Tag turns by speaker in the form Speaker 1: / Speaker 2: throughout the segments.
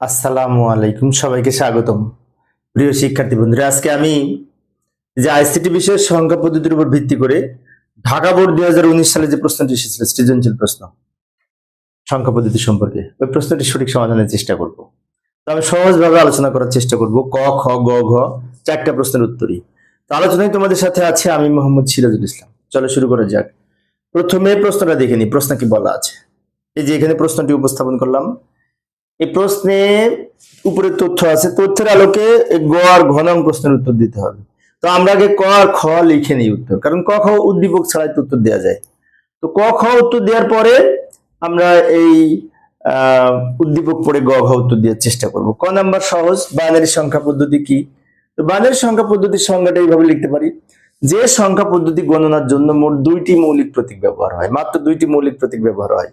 Speaker 1: আসসালামু আলাইকুম, সবাইকে স্বাগতম। প্রিয় শিক্ষার্থী বন্ধুরা, আজকে আমি যে আইসিটি বিষয়ের সংখ্যা পদ্ধতির উপর ভিত্তি করে ঢাকা বোর্ড দুই সালে যে প্রশ্নটি এসেছিল, সৃজনশীল প্রশ্ন, সংখ্যা পদ্ধতি সম্পর্কে, ওই প্রশ্নটি সঠিক সমাধানের চেষ্টা করব। তো আমি সহজভাবে আলোচনা করার চেষ্টা করব, ক, খ, গ, ঘ, চারটা প্রশ্নের উত্তরই। তো আলোচনায় তোমাদের সাথে আছে আমি মোহাম্মদ সিরাজুল ইসলাম। চলো শুরু করা যাক। প্রথমে প্রশ্নটা দেখে নি প্রশ্ন কি বলা আছে? এই যে এখানে প্রশ্নটি উপস্থাপন করলাম এই প্রশ্নে উপরে তথ্য আছে। তথ্যের আলোকে গ আর ঘ নং প্রশ্নের উত্তর দিতে হবে। তো আমরা আগে ক আর খ লিখে নিই উত্তর, কারণ ক খ উদ্দীপক ছাড়াই উত্তর দেওয়া যায়। তো ক খ উত্তর দেওয়ার পরে আমরা এই উদ্দীপক পড়ে গ ঘ উত্তর দেওয়ার চেষ্টা করব। ক নাম্বার সহজ বাইনারি সংখ্যা পদ্ধতি কি? তো বাইনারি সংখ্যা পদ্ধতির সংজ্ঞাটা এইভাবে লিখতে পারি। যে সংখ্যা পদ্ধতি গণনার জন্য মোট দুইটি মৌলিক প্রতীক ব্যবহার হয়, মাত্র দুইটি মৌলিক প্রতীক ব্যবহার হয়,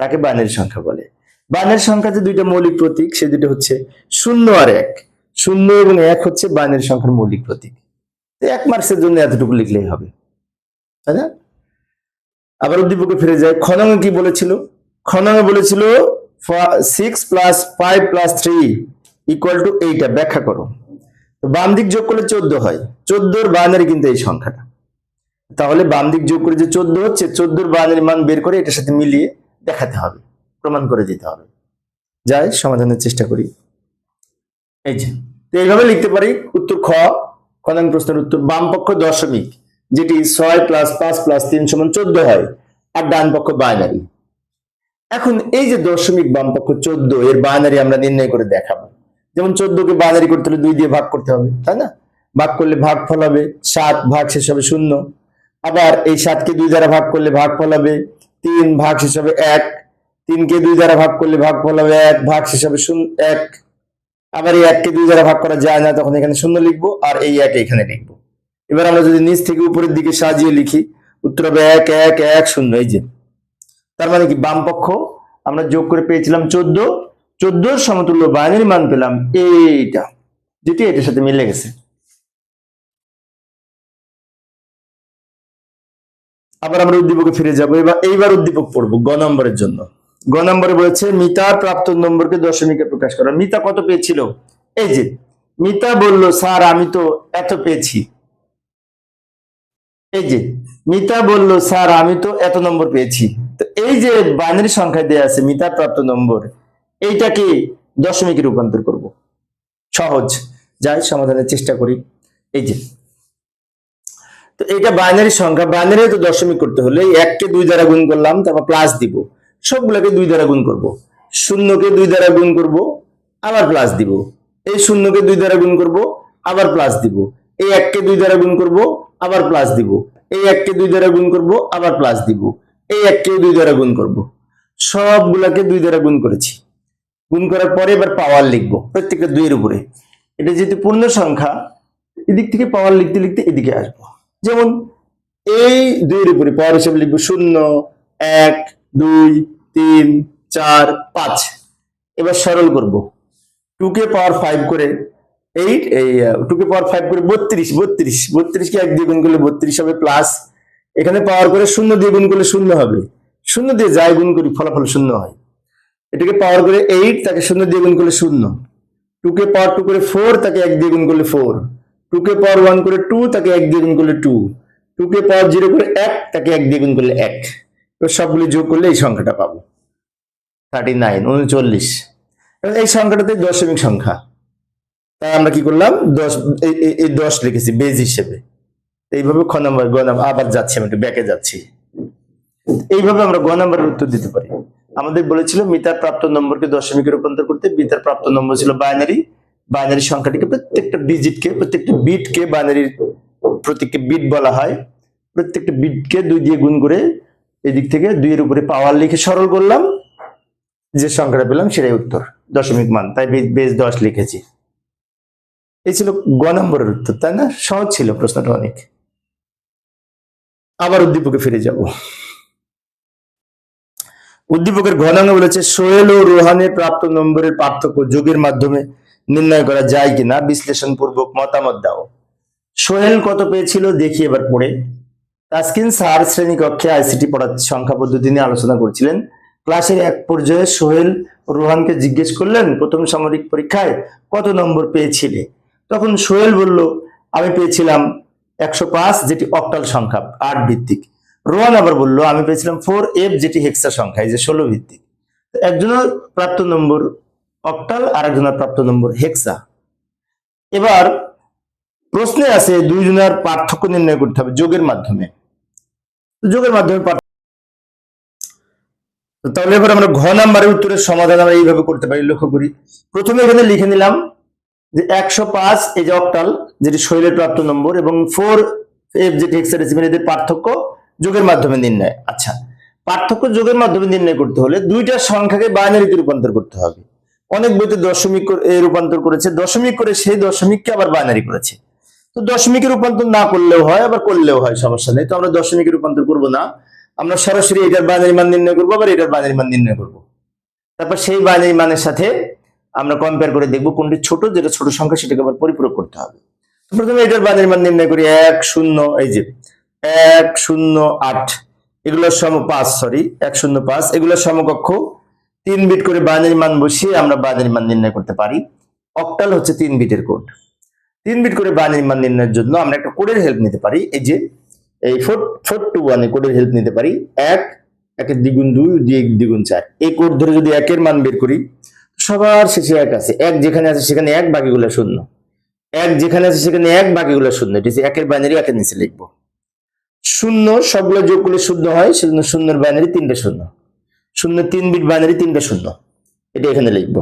Speaker 1: তাকে বাইনারি সংখ্যা বলে। বাইনারি সংখ্যাতে দুইটা মৌলিক প্রতীক, সে দুটো হচ্ছে শূন্য আর এক। শূন্য এবং এক হচ্ছে বাইনারি সংখ্যার মৌলিক প্রতীক। এক মার্কসের জন্য এতটুকু লিখলেই হবে। তাই না? আবার উদ্দীপকে ফিরে যায় খনঙ্গে কি বলেছিল? খনঙ্গে বলেছিল six plus five plus three equal to এইটা ব্যাখ্যা করো। তো বাম দিক যোগ করলে চোদ্দ হয়। চোদ্দোর বাইনারি কিন্তু এই সংখ্যাটা। তাহলে বাম দিক যোগ করে যে চোদ্দ হচ্ছে, চোদ্দোর বাইনারি মান বের করে এটার সাথে মিলিয়ে দেখাতে হবে। প্রমাণ করে দিতে হবে। যাই, সমাধানের চেষ্টা করি। এই যে, তো এইভাবে লিখতে পারি, উত্তর খ, খনন প্রশ্নের উত্তর, বাম পক্ষ দশমিক, যেটি ছয় প্লাস পাঁচ প্লাস তিন সমান চোদ্দ হয়, আর ডান পক্ষ বাইনারি এখন এই যে দশমিক বাম পক্ষ চোদ্দ, এর বাইনারি আমরা নির্ণয় করে দেখাবো। যেমন চোদ্দকে বাইনারি করতে হলে দুই দিয়ে ভাগ করতে হবে, তাই না? ভাগ করলে ভাগ ফল হবে, সাত ভাগ শেষ হবে শূন্য। আবার এই সাতকে দুই দ্বারা ভাগ করলে ভাগ ফল হবে, তিন ভাগ শেষ হবে এক তিনকে দুই দ্বারা ভাগ করলে ভাগ হবে এক, ভাগ শূন্য, এক। আবার এই এককে দুই দ্বারা ভাগ করা যায় না, তখন এখানে শূন্য লিখব, আর এই এক এখানে লিখব। এবার আমরা যদি নিচ থেকে উপরের দিকে সাজিয়ে লিখি, উত্তর হবে এক এক এক, শূন্য, এই যে। তার মানে কি? বাম পক্ষ, আমরা যোগ করে পেয়েছিলাম চোদ্দ, চোদ্দোর সমতুল্য বাইনারি মান পেলাম এইটা। যেটি এটার সাথে মিলে গেছে। আবার আমরা উদ্দীপকে ফিরে যাব। এবার, এইবার উদ্দীপক পড়ব গ নম্বরের জন্য। গ নম্বরে বলেছে মিতার প্রাপ্ত নম্বরকে দশমিকে প্রকাশ করা। মিতা কত পেয়েছিল? এই যে, মিতা বলল, স্যার, আমি তো এত পেয়েছি। এই যে, মিতা বলল, স্যার, আমি তো এত নম্বর পেয়েছি। তো এই যে বাইনারি সংখ্যায় দেয়া আছে মিতার প্রাপ্ত নম্বর, এইটাকে দশমিকে রূপান্তর করব। সহজ, যাই, সমাধানের চেষ্টা করি। এই যে, তো এটা বাইনারি সংখ্যা বাইনারি তো দশমিক করতে হলে এককে দুই দ্বারা গুণ করলাম, তারপর প্লাস দিব। সবগুলোকে দুই দ্বারা গুণ করব। শূন্যকে দুই দ্বারা গুণ করব, আবার প্লাস দিব। এই শূন্যকে দুই দ্বারা গুণ করব, আবার প্লাস দিব। এই এককে দুই দ্বারা গুণ করব, আবার প্লাস দিব। এই এককে দুই দ্বারা গুণ করব, আবার প্লাস দিব। এই এককে দুই দ্বারা গুণ করব। সবগুলাকে দুই দ্বারা গুণ করেছি। গুণ করার পরে এবার পাওয়ার লিখব প্রত্যেকটা দুইয়ের উপরে। এটা যেহেতু পূর্ণ সংখ্যা, এদিক থেকে পাওয়ার লিখতে লিখতে এদিকে আসব। যেমন এই দুইয়ের উপরে পাওয়ার হিসেবে লিখব শূন্য, এক, দুই তিন, চার, পাঁচ। এবার সরল করব। টু কে পাওয়ার ফাইভ করে এইট এই টু কে পাওয়ার ফাইভ করে বত্রিশ বত্রিশ। বত্রিশকে এক দিয়ে গুণ করলে বত্রিশ হবে প্লাস এখানে পাওয়ার করে শূন্য দিয়ে গুণ করলে শূন্য হবে। শূন্য দিয়ে যাই গুণ করি, ফলাফল শূন্য হয়। এটাকে পাওয়ার করে এইট তাকে শূন্য দিয়ে গুণ করলে শূন্য। টু কে পাওয়ার টু করে ফোর তাকে এক দিয়ে গুণ করলে ফোর টু কে পাওয়ার ওয়ান করে টু তাকে এক দিয়ে গুণ করলে টু টু কে পাওয়ার জিরো করে এক, তাকে এক দিয়ে গুণ করলে এক। এবার সবগুলি যোগ করলে এই সংখ্যাটা পাবো। থার্টি নাইন উনচল্লিশ এই সংখ্যাটাতে দশমিক সংখ্যা। তাই আমরা কি করলাম? দশ, এই- দশ লিখেছি বেজ হিসেবে। এইভাবে খ নম্বর গ নম্বর আবার যাচ্ছি, আমি একটু ব্যাকে যাচ্ছি। এইভাবে আমরা গ নম্বরের উত্তর দিতে পারি। আমাদের বলেছিল মিতার প্রাপ্ত নম্বরকে দশমিকে রূপান্তর করতে মিতার প্রাপ্ত নম্বর ছিল বাইনারি বাইনারি সংখ্যাটিকে প্রত্যেকটা ডিজিটকে প্রত্যেকটা বিটকে বাইনারির প্রত্যেককে বিট বলা হয়। প্রত্যেকটা বিটকে দুই দিয়ে গুণ করে এদিক থেকে দুইয়ের উপরে পাওয়ার লিখে সরল করলাম। যে সংখ্যাটা পেলাম সেটাই উত্তর, দশমিক মান, তাই বেশ দশ লিখেছি। এই ছিল গ নম্বরের উত্তর, তাই না? সহজ ছিল প্রশ্নটা অনেক। আবার উদ্দীপকে ফিরে যাব। উদ্দীপকের ঘনাঙ্গ বলেছে, সোহেল ও রোহানের প্রাপ্ত নম্বরের পার্থক্য যোগের মাধ্যমে নির্ণয় করা যায় কিনা? বিশ্লেষণ পূর্বক মতামত দাও। সোহেল কত পেয়েছিল? দেখি এবার পড়ে। তাসকিন স্যার শ্রেণি কক্ষে আইসিটি পড়ার সংখ্যা পদ্ধতি নিয়ে আলোচনা করছিলেন। ক্লাসের এক পর্যায়ে সোহেল রোহানকে জিজ্ঞেস করলেন, প্রথম সামরিক পরীক্ষায় কত নম্বর পেয়েছিলে? তখন সোহেল বলল, আমি পেয়েছিলাম একশো পাঁচ, যেটি অক্টাল সংখ্যা, আট ভিত্তিক। রোহান আবার বলল, আমি পেয়েছিলাম ফোর এফ, যেটি হেক্সা সংখ্যা, এই যে ষোলো ভিত্তিক। একজনের প্রাপ্ত নম্বর অক্টাল, আর একজনের প্রাপ্ত নম্বর হেক্সা। এবার প্রশ্নে আছে দুইজনের পার্থক্য নির্ণয় করতে হবে যোগের মাধ্যমে। যোগের মাধ্যমে তাহলে এবার আমরা ঘ নাম্বারের উত্তরের সমাধান আমরা এইভাবে করতে পারি, লক্ষ্য করি। প্রথমে এখানে লিখে নিলাম যে একশো পাঁচ এই যে অক্টাল, যেটি শৈলের প্রাপ্ত নম্বর, এবং ফোর এফ যেটি হেক্সাডেসিমেল এদের পার্থক্য যোগের মাধ্যমে নির্ণয়। আচ্ছা পার্থক্য যোগের মাধ্যমে নির্ণয় করতে হলে দুইটা সংখ্যাকে বাইনারিতে রূপান্তর করতে হবে। অনেক বইতে দশমিক রূপান্তর করেছে, দশমিক করে সেই দশমিককে আবার বাইনারি করেছে। তো দশমিকের রূপান্তর না করলেও হয়, আবার করলেও হয়, সমস্যা নেই। তো আমরা দশমিকের রূপান্তর করব না। আমরা সরাসরি এটার বাইনারি মান নির্ণয় করব, আবার এটার বাইনারি মান নির্ণয় করব। তারপর সেই বাইনারি মানের সাথে আমরা কম্পেয়ার করে দেখব কোনটি ছোট, যেটা ছোট সংখ্যা, সেটাকে আবার পরিপূরক করতে হবে। প্রথমে এটার বাইনারি মান নির্ণয় করি, এক, শূন্য, এই যে, এক, শূন্য, আট। এগুলোর সম পাঁচ সরি এক, শূন্য, পাঁচ। এগুলোর সমকক্ষ, তিন বিট করে বাইনারি মান বসিয়ে আমরা বাইনারি মান নির্ণয় করতে পারি। অক্টাল হচ্ছে তিন বিটের কোড তিন বিট করে বাইনারি মান নির্ণয়ের জন্য আমরা একটা কোডের হেল্প নিতে পারি। এই যে, এই ফোর ফোর টু ওয়ানে কোডের হেল্প নিতে পারি। এক একের দ্বিগুণ দুই দুই দ্বিগুণ চার। এই কোড ধরে যদি একের মান বের করি, সবার শেষে এক আছে। এক যেখানে আছে সেখানে এক বাকিগুলো শূন্য। এক যেখানে আছে সেখানে এক বাকিগুলো শূন্য। এটি একের বাইনারি একের নিচে লিখব। শূন্য, সবগুলো যোগ করলে শূন্য হয়, সেজন্য শূন্যের বাইনারি তিনটে শূন্য। শূন্য, তিন বিট বাইনারি তিনটে শূন্য। এটা এখানে লিখব।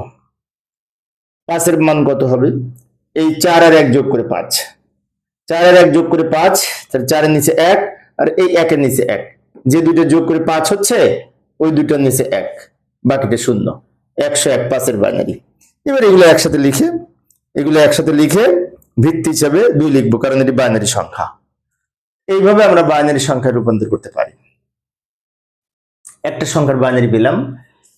Speaker 1: পাঁচের মান কত হবে? এই চার আর এক যোগ করে পাঁচ। চার আর এক যোগ করে পাঁচ, তাহলে চারের নিচে এক, আর এই একের নিচে এক। যে দুইটা যোগ করে পাঁচ হচ্ছে, ওই দুইটার নিচে এক, বাকিটা শূন্য। একশো এক পাঁচের বাইনারি এবার এগুলো একসাথে লিখে, এগুলো একসাথে লিখে ভিত্তি হিসাবে দুই লিখব, কারণ এটি বাইনারি সংখ্যা। এইভাবে আমরা বাইনারি সংখ্যায় রূপান্তর করতে পারি। একটা সংখ্যার বাইনারি পেলাম।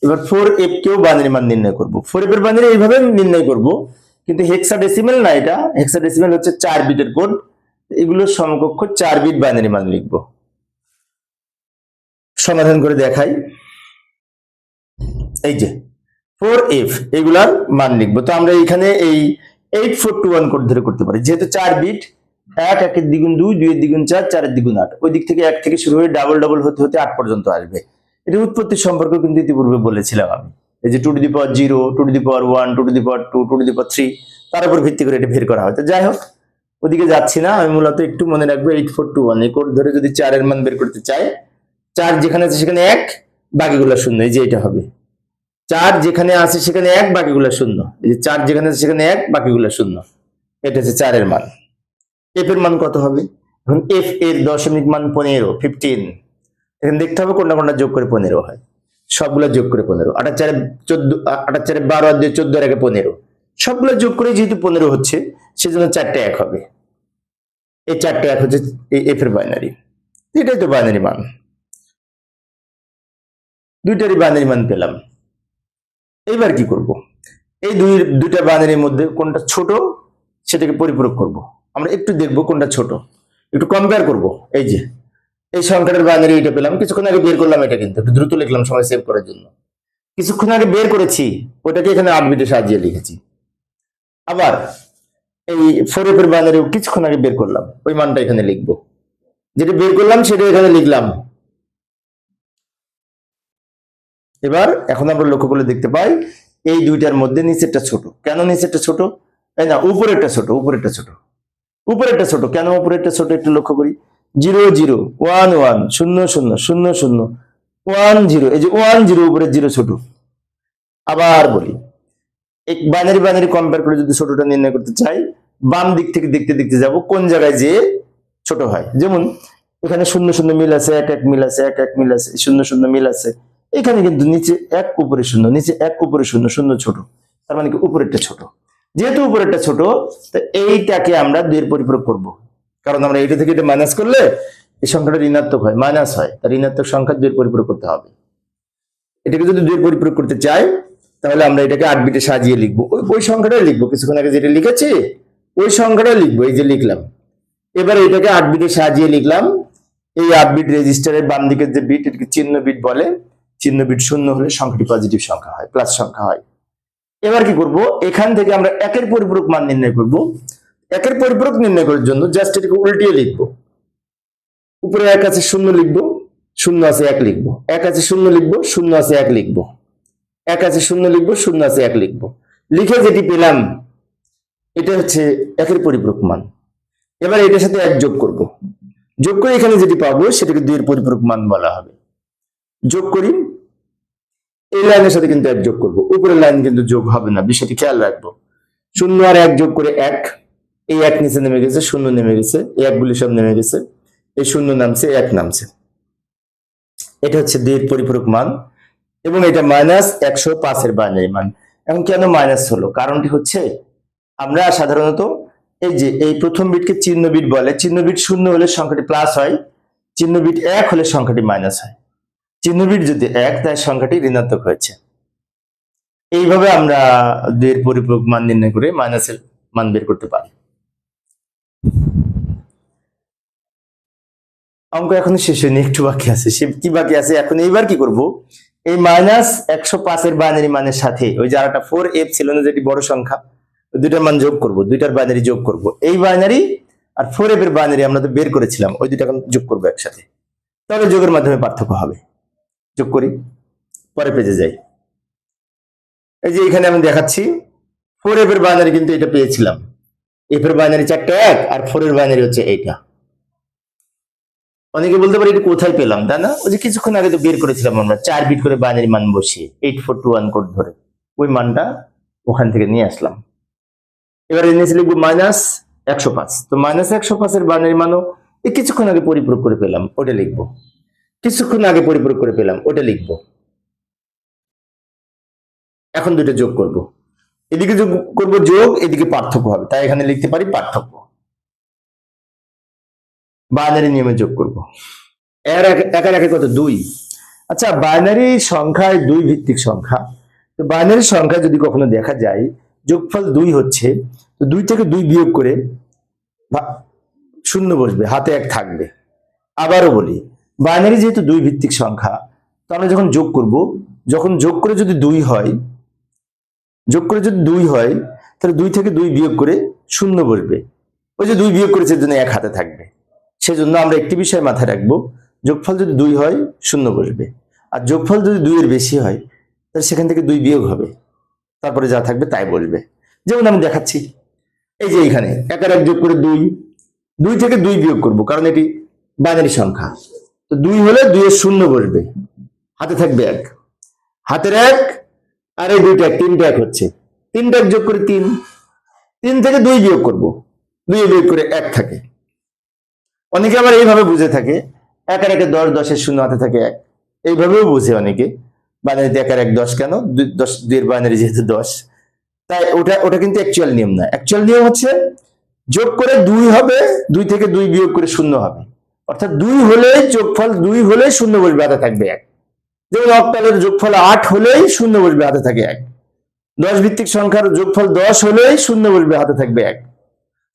Speaker 1: এবার ফোর এফ কেও বাইনারি মান নির্ণয় করব। ফোর এফ এর বাইনারি এইভাবে নির্ণয় করব কিন্তু হেক্সাডেসিমেল না এটা। হেক্সাডেসিমেল হচ্ছে চার বিটের কোড এগুলোর সমকক্ষ চার বিট বাইনারি মান লিখব। সমাধান করে দেখাই। এই যে ফোর এফ এগুলার মান লিখব। তো আমরা এখানে এই eight four two one code ধরে করতে পারি। যেহেতু চার বিট, এক, একের দ্বিগুণ দুই, দুইয়ের দ্বিগুণ চার, চারের দ্বিগুণ আট। ওই দিক থেকে এক থেকে শুরু হয়ে ডাবল ডাবল হতে হতে আট পর্যন্ত আসবে। এটি উৎপত্তি সম্পর্কে কিন্তু ইতিপূর্বে বলেছিলাম আমি। এই যে two to the power zero two to the power one two to the power two two to the power three তার উপর ভিত্তি করে এটা বের করা হয়। তো যাই হোক, ওদিকে যাচ্ছি না, আমি মূলত একটু মনে রাখব এইট ফোর টু ওয়ান এই কোড ধরে যদি চারের মান বের করতে চাই, চার যেখানে আছে সেখানে এক, বাকিগুলো শূন্য, এই যে এটা হবে। চার যেখানে আছে সেখানে এক, বাকিগুলো শূন্য। এই যে চার যেখানে আছে সেখানে এক, বাকিগুলো শূন্য। এটা হচ্ছে চারের মান। এফ এর মান কত হবে? এখন এফ এর দশমিক মান পনেরো ফিফটিন এখানে দেখতে হবে কোনটা কোনটা যোগ করে পনেরো হয়। সবগুলো যোগ করে পনেরো। আটার চারে চোদ্দ আটার চারে বারো আর দিয়ে চোদ্দ একে পনেরো। সবগুলো যোগ করে যেহেতু পনেরো হচ্ছে, সেজন্য চারটে এক হবে। এই চারটে এক হচ্ছে এফ এর বাইনারি এটাই তো বাইনারি মান। দুইটারই বাইনারি মান পেলাম। এইবার কি করব? এই দুই, দুইটা বাইনারির মধ্যে কোনটা ছোট, সেটাকে পরিপূরক করব। আমরা একটু দেখব কোনটা ছোট। একটু কম্পেয়ার করব। এই যে এই সংখ্যাটার বাইনারি এটা পেলাম। কিছুক্ষণ আগে বের করলাম এটা কিন্তু দ্রুত লিখলাম সময় সেভ করার জন্য। কিছুক্ষণ আগে বের করেছি ওটাকে এখানে আট বিটে সাজিয়ে লিখেছি। আবার এই ফোর এফ এর বাইনারি কিছুক্ষণ আগে বের করলাম, ওই মানটা এখানে লিখব। যেটা বের করলাম, সেটা এখানে লিখলাম। এবার এখন আমরা লক্ষ্য করলে দেখতে পাই, এই দুইটার মধ্যে নিচেরটা ছোট। কেন নিচেরটা ছোট? না, উপরেরটা ছোট উপরেরটা ছোট। উপরেরটা ছোট, কেন উপরেরটা ছোট একটু লক্ষ্য করি। জিরো জিরো, ওয়ান ওয়ান, শূন্য শূন্য শূন্য শূন্য, ওয়ান জিরো, এই যে ওয়ান জিরো উপরে জিরো ছোট। আবার বলি, এক বাইনারি বাইনারি কম্পেয়ার করে যদি ছোটটা নির্ণয় করতে চাই, বাম দিক থেকে দেখতে দেখতে যাব, কোন জায়গায় যে ছোট হয়। যেমন, এখানে শূন্য শূন্য মিল আছে, এক এক মিল আছে, এক এক মিল আছে, শূন্য শূন্য মিল আছে। এখানে কিন্তু নিচে এক, উপরে শূন্য, নিচে এক, উপরে শূন্য শূন্য ছোট। তার মানে কি উপরেরটা ছোট। যেহেতু উপরেরটা ছোট, তো এইটাকে আমরা দুইয়ের পরিপূরক করব। কারণ আমরা এইটা থেকে এটা মাইনাস করলে এই সংখ্যাটা ঋণাত্মক হয় মাইনাস হয়। তার ঋণাত্মক সংখ্যা দুইয়ের পরিপূরক করতে হবে। এটাকে যদি দুইয়ের পরিপূরক করতে চাই, তাহলে আমরা এটাকে আট বিটে সাজিয়ে লিখব। ওই ওই সংখ্যাটাই লিখব। কিছুক্ষণ আগে যেটা লিখেছি, ওই সংখ্যাটাই লিখব, এই যে লিখলাম। এবার এটাকে আট বিটে সাজিয়ে লিখলাম। এই আট বিট রেজিস্টারের বাম দিকের যে বিট এটাকে চিহ্ন বিট বলে। চিহ্ন বিট শূন্য হলে সংখ্যাটি পজিটিভ সংখ্যা হয় প্লাস সংখ্যা হয়। এবার কি করব? এখান থেকে আমরা একের পরিপূরক মান নির্ণয় করব। একের পরিপূরক নির্ণয় করার জন্য জাস্ট এটাকে উল্টিয়ে লিখব। উপরে এক আছে শূন্য লিখব, শূন্য আছে এক লিখব। এক আছে শূন্য লিখব, শূন্য আছে এক লিখব। এক আছে শূন্য লিখব, শূন্য আছে এক লিখব। লিখে যেটি পেলাম, এটা হচ্ছে একের পরিপূরক মান। এবার এটার সাথে এক যোগ করব। যোগ করে এখানে যেটি পাবো, সেটাকে দুইয়ের পরিপূরক মান বলা হবে। যোগ করি, এই লাইনের সাথে কিন্তু এক যোগ করব। উপরের লাইন কিন্তু যোগ হবে না, বিষয়টি খেয়াল রাখব। শূন্য আর এক যোগ করে এক এই এক নিচে নেমে গেছে, শূন্য নেমে গেছে, এই একগুলি সব নেমে গেছে, এই শূন্য নামছে, এক নামছে। এটা হচ্ছে দুইয়ের পরিপূরক মান এবং এটা মাইনাস একশো পাঁচের বাইনারি মান। এখন কেন মাইনাস হলো? কারণটি হচ্ছে আমরা সাধারণত এই যে এই প্রথম বিটকে চিহ্ন বিট বলে, চিহ্ন বিট শূন্য হলে সংখ্যাটি প্লাস হয়, চিহ্ন বিট এক হলে সংখ্যাটি মাইনাস হয়। চিহ্ন বিট যদি এক তাই সংখ্যাটি ঋণাত্মক হয়েছে। এইভাবে আমরা দুইয়ের পরিপূরক মান নির্ণয় করে মাইনাসের মান বের করতে পারি। অঙ্ক এখনও শেষ হয়নি, একটু বাকি আছে। সে কি বাকি আছে? এখন এইবার কি করব? এই মাইনাস একশো পাঁচের বাইনারি মানের সাথে, ওই যে আরেকটা ফোর এফ ছিল না, যেটি বড় সংখ্যা দুইটার মান যোগ করব, দুইটার বাইনারি যোগ করব। এই বাইনারি আর ফোর এফ এর বাইনারি আমরা তো বের করেছিলাম, ওই দুইটা এখন যোগ করব একসাথে। তবে যোগের মাধ্যমে পার্থক্য হবে। যোগ করি পরে পেজে যাই। এই যে এখানে আমি দেখাচ্ছি ফোর এফ এর বাইনারি কিন্তু এটা পেয়েছিলাম। এফ এর বাইনারি চারটা এক আর ফোর এর বাইনারি হচ্ছে এইটা। অনেকে বলতে পারে এটা কোথায় পেলাম, তাই না? ওই যে কিছুক্ষণ আগে তো বের করেছিলাম আমরা, চার বিট করে বাইনারি মান বসিয়ে eight four two one code ধরে। ওই মানটা ওখান থেকে নিয়ে আসলাম। এবারে নিচে লিখব মাইনাস একশো পাঁচ। তো মাইনাস একশো পাঁচের বাইনারি মানও এই কিছুক্ষণ আগে পরিপূরক করে পেলাম, ওটা লিখব। কিছুক্ষণ আগে পরিপূরক করে পেলাম, ওটা লিখব। এখন দুটো যোগ করব। এদিকে যোগ করব যোগ, এদিকে পার্থক্য হবে। তাই এখানে লিখতে পারি পার্থক্য। বাইনারি নিয়মে যোগ করব। এর এক- একের একে কত দুই। আচ্ছা বাইনারি সংখ্যায় দুই ভিত্তিক সংখ্যা। তো বাইনারি সংখ্যা যদি কখনো দেখা যায়, যোগফল দুই হচ্ছে, তো দুই থেকে দুই বিয়োগ করে শূন্য বসবে, হাতে এক থাকবে। আবারও বলি বাইনারি যেহেতু দুই ভিত্তিক সংখ্যা, তো আমরা যখন যোগ করব, যখন যোগ করে যদি দুই হয় যোগ করে যদি দুই হয়, তাহলে দুই থেকে দুই বিয়োগ করে শূন্য বসবে। ওই যে দুই বিয়োগ করেছে এর জন্য এক হাতে থাকবে। সেজন্য আমরা একটি বিষয় মাথায় রাখব, যোগফল যদি দুই হয়, শূন্য বসবে। আর যোগফল যদি দুইয়ের বেশি হয়, তাহলে সেখান থেকে দুই বিয়োগ হবে। তারপরে যা থাকবে তাই বসবে। যেমন আমি দেখাচ্ছি, এই যে এখানে একের এক যোগ করে দুই দুই থেকে দুই বিয়োগ করব, কারণ এটি বাইনারি সংখ্যা। তো দুই হলে দুইয়ের শূন্য বসবে। হাতে থাকবে এক। হাতের এক আর এই দুইটা এক, তিনটা এক হচ্ছে। তিনটা এক যোগ করে তিন তিন থেকে দুই বিয়োগ করব। দুই বিয়োগ করে এক থাকে। অনেকে আবার এইভাবে বুঝে থাকে একের একে দশ দশের শূন্য হাতে থাকে এক। এইভাবেও বুঝে অনেকে। বাইনারিতে একের এক দশ কেন? দশ দুইয়ের বাইনারি যেহেতু দশ। তাই ওটা ওটা কিন্তু অ্যাকচুয়াল নিয়ম না অ্যাকচুয়াল নিয়ম হচ্ছে যোগ করে দুই হবে দুই থেকে দুই বিয়োগ করে শূন্য হবে। অর্থাৎ দুই হলেই যোগফল দুই হলেই শূন্য বসবে হাতে থাকবে এক। যেমন অক্টালের যোগফল আট হলেই শূন্য বসবে, হাতে থাকে এক। দশ ভিত্তিক সংখ্যার যোগফল দশ হলেই শূন্য বসবে, হাতে থাকবে এক।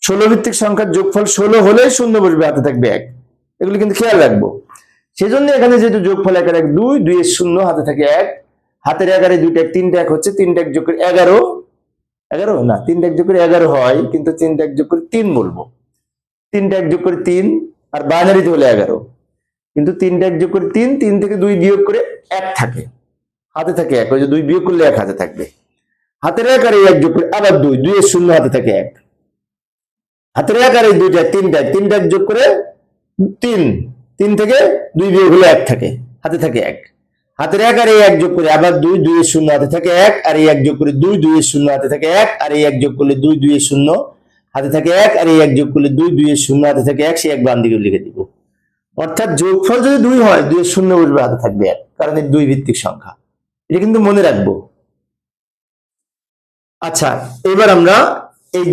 Speaker 1: ষোলো ভিত্তিক সংখ্যার যোগফল ষোলো হলেই শূন্য বসবে, হাতে থাকবে এক। এগুলো কিন্তু খেয়াল রাখব। সেজন্য এখানে যেহেতু যোগফল একের এক দুই দুই এর শূন্য, হাতে থাকে এক। হাতের এগারে দুইটা এক, তিনটা এক হচ্ছে তিনটা এক যোগ করে এগারো। এগারো? না, তিনটা এক যোগ করে এগারো হয়, কিন্তু তিনটা এক যোগ করে তিন বলব। তিনটা এক যোগ করে তিন, আর বাইনারিতে হলে এগারো। কিন্তু তিনটা এক যোগ করে তিন তিন থেকে দুই বিয়োগ করে এক থাকে। হাতে থাকে এক, ওই যে দুই বিয়োগ করলে এক হাতে থাকবে। হাতের এক আর এক যোগ করে আবার দুই দুই এর শূন্য হাতে থাকে এক। হাতের এক আর এই দুইটা তিনটা তিনটা এক যোগ করে তিন তিন থেকে দুই বিয়োগ হলে এক থাকে, হাতে থাকে এক। হাতের এক আর এই এক যোগ করে আবার দুই দুই এর শূন্য হাতে থাকে এক, আর এই এক যোগ করে দুই দুই এর শূন্য হাতে থাকে এক, আর এই এক যোগ করলে দুই দুই এর শূন্য হাতে থাকে এক, আর এই এক যোগ করলে দুই দুই এর শূন্য হাতে থাকে এক সে এক বাম দিকে লিখে দিব। অর্থাৎ যোগফল যদি দুই হয়, দুই শূন্য বসবে, হাতে থাকবে এক। কারণ এই দুই ভিত্তিক সংখ্যা। এটা কিন্তু মনে রাখব। আচ্ছা এবার আমরা এই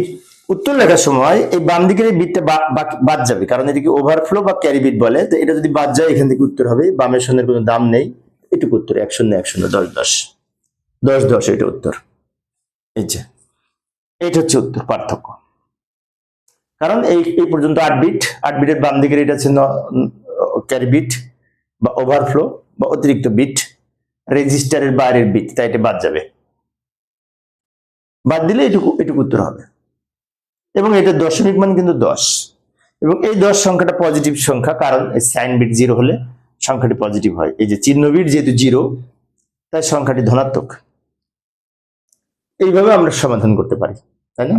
Speaker 1: উত্তর লেখার সময় এই বাম দিকের এই বিটটা বাদ যাবে। কারণ এদিকে ওভারফ্লো বা ক্যারি বিট বলে? তো এটা যদি বাদ যায়, এখান থেকে উত্তর হবে, বামের শূন্যের কোনো দাম নেই। এটুকু উত্তর, এক শূন্য এক শূন্য, দশ দশ। দশ দশ, এটা উত্তর। এই যে এইটা হচ্ছে উত্তর, পার্থক্য। কারণ এই এই পর্যন্ত আট বিট আট বিটের বাম দিকের এটা হচ্ছে ক্যারি বিট বা ওভারফ্লো বা অতিরিক্ত বিট রেজিস্টারের বাইরের বিট তাই এটা বাদ যাবে। বাদ দিলে এটুকু এটুকু উত্তর হবে। এবং এটা দশমিক মান কিন্তু দশ। এবং এই দশ সংখ্যাটা পজিটিভ সংখ্যা, কারণ এই সাইন বিট জিরো হলে সংখ্যাটি পজিটিভ হয়। এই যে চিহ্ন বিট যেহেতু জিরো তাই সংখ্যাটি ধনাত্মক। এইভাবে আমরা সমাধান করতে পারি, তাই না?